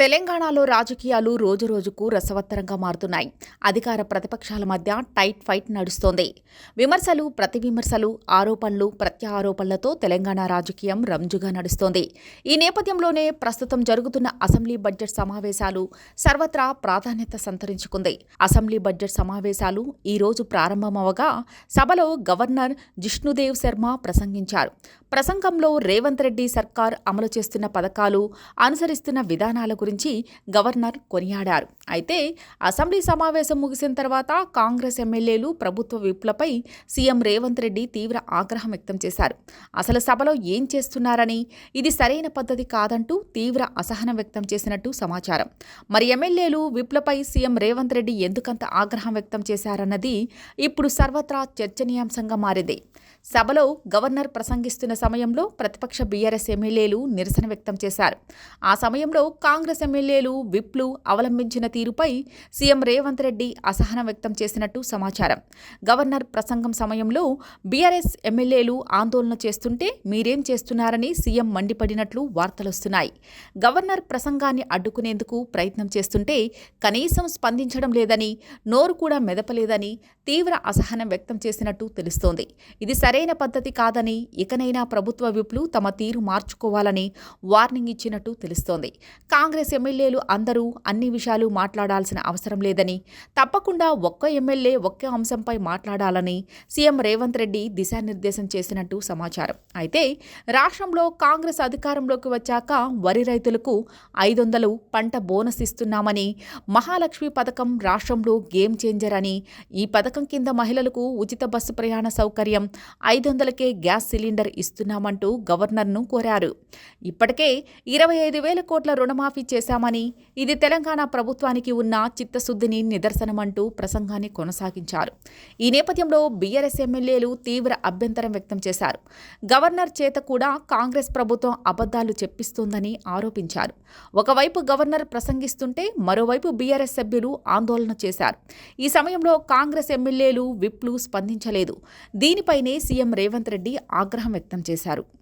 తెలంగాణలో రాజకీయాలు రోజురోజుకు రసవత్తరంగా మారుతున్నాయి. అధికార ప్రతిపక్షాల మధ్య టైట్ ఫైట్ నడుస్తోంది. విమర్శలు ప్రతివిమర్శలు ఆరోపణలు ప్రత్యారోపణలతో తెలంగాణ రాజకీయం రంజుగా నడుస్తోంది. ఈ నేపథ్యంలోనే ప్రస్తుతం జరుగుతున్న అసెంబ్లీ బడ్జెట్ సమావేశాలు సర్వత్రా ప్రాధాన్యత సంతరించుకుంది. అసెంబ్లీ బడ్జెట్ సమావేశాలు ఈ రోజు ప్రారంభమవగా సభలో గవర్నర్ జిష్ణుదేవ్ శర్మ ప్రసంగించారు. ప్రసంగంలో రేవంత్ రెడ్డి సర్కార్ అమలు చేస్తున్న పథకాలు అనుసరిస్తున్న విధానాల గురించి గవర్నర్ కొనియాడారు. అయితే అసెంబ్లీ సమావేశం ముగిసిన తర్వాత కాంగ్రెస్ ఎమ్మెల్యేలు ప్రభుత్వ విప్లపై సీఎం రేవంత్ రెడ్డి తీవ్ర ఆగ్రహం వ్యక్తం చేశారు. అసలు సభలో ఏం చేస్తున్నారని ఇది సరైన పద్ధతి కాదంటూ తీవ్ర అసహనం వ్యక్తం చేసినట్టు సమాచారం. మరి ఎమ్మెల్యేలు విప్లపై సీఎం రేవంత్ రెడ్డి ఎందుకంత ఆగ్రహం వ్యక్తం చేశారన్నది ఇప్పుడు సర్వత్రా చర్చనీయాంశంగా మారింది. సభలో గవర్నర్ ప్రసంగిస్తున్న సమయంలో ప్రతిపక్ష బీఆర్ఎస్ ఎమ్మెల్యేలు నిరసన వ్యక్తం చేశారు. ఆ సమయంలో కాంగ్రెస్ ఎమ్మెల్యేలు విప్లు అవలంబించిన తీరుపై సీఎం రేవంత్ రెడ్డి అసహనం వ్యక్తం చేసినట్టు సమాచారం. గవర్నర్ ప్రసంగం సమయంలో బీఆర్ఎస్ ఎమ్మెల్యేలు ఆందోళన చేస్తుంటే మీరేం చేస్తున్నారని సీఎం మండిపడినట్లు వార్తలొస్తున్నాయి. గవర్నర్ ప్రసంగాన్ని అడ్డుకునేందుకు ప్రయత్నం చేస్తుంటే కనీసం స్పందించడం లేదని నోరు కూడా మెదపలేదని తీవ్ర అసహనం వ్యక్తం చేసినట్టు తెలుస్తోంది. ఇది సరైన పద్ధతి కాదని ఇకనైనా ప్రభుత్వ విప్లు తమ తీరు మార్చుకోవాలని వార్నింగ్ ఇచ్చినట్టు తెలుస్తోంది. కాంగ్రెస్ ఎమ్మెల్యేలు అందరూ అన్ని విషయాలు మాట్లాడాల్సిన అవసరం లేదని తప్పకుండా ఒక్క ఎమ్మెల్యే ఒక్క అంశంపై మాట్లాడాలని సీఎం రేవంత్ రెడ్డి దిశానిర్దేశం చేసినట్టు సమాచారం. అయితే రాష్ట్రంలో కాంగ్రెస్ అధికారంలోకి వచ్చాక వరి రైతులకు ఐదు వందలు పంట బోనస్ ఇస్తున్నామని మహాలక్ష్మి పథకం రాష్ట్రంలో గేమ్ చేంజర్ అని ఈ పథకం కింద మహిళలకు ఉచిత బస్సు ప్రయాణ సౌకర్యం ఐదు వందలకే గ్యాస్ సిలిండర్ ఇస్తున్నామంటూ గవర్నర్ను కోరారు. ఇప్పటికే ఇరవై ఐదు వేల కోట్ల రుణమాఫీ చేశామని ఇది తెలంగాణ ప్రభుత్వానికి ఉన్న చిత్తశుద్ధిని నిదర్శనమంటూ ప్రసంగాన్ని కొనసాగించారు. ఈ నేపథ్యంలో బీఆర్ఎస్ ఎమ్మెల్యేలు తీవ్ర అభ్యంతరం వ్యక్తం చేశారు. గవర్నర్ చేత కూడా కాంగ్రెస్ ప్రభుత్వం అబద్ధాలు చెప్పిస్తోందని ఆరోపించారు. ఒకవైపు గవర్నర్ ప్రసంగిస్తుంటే మరోవైపు బీఆర్ఎస్ సభ్యులు ఆందోళన చేశారు. ఈ సమయంలో కాంగ్రెస్ ఎమ్మెల్యేలు విప్లు స్పందించలేదు. దీనిపైనే సీఎం రేవంత్ రెడ్డి ఆగ్రహం వ్యక్తం చేశారు.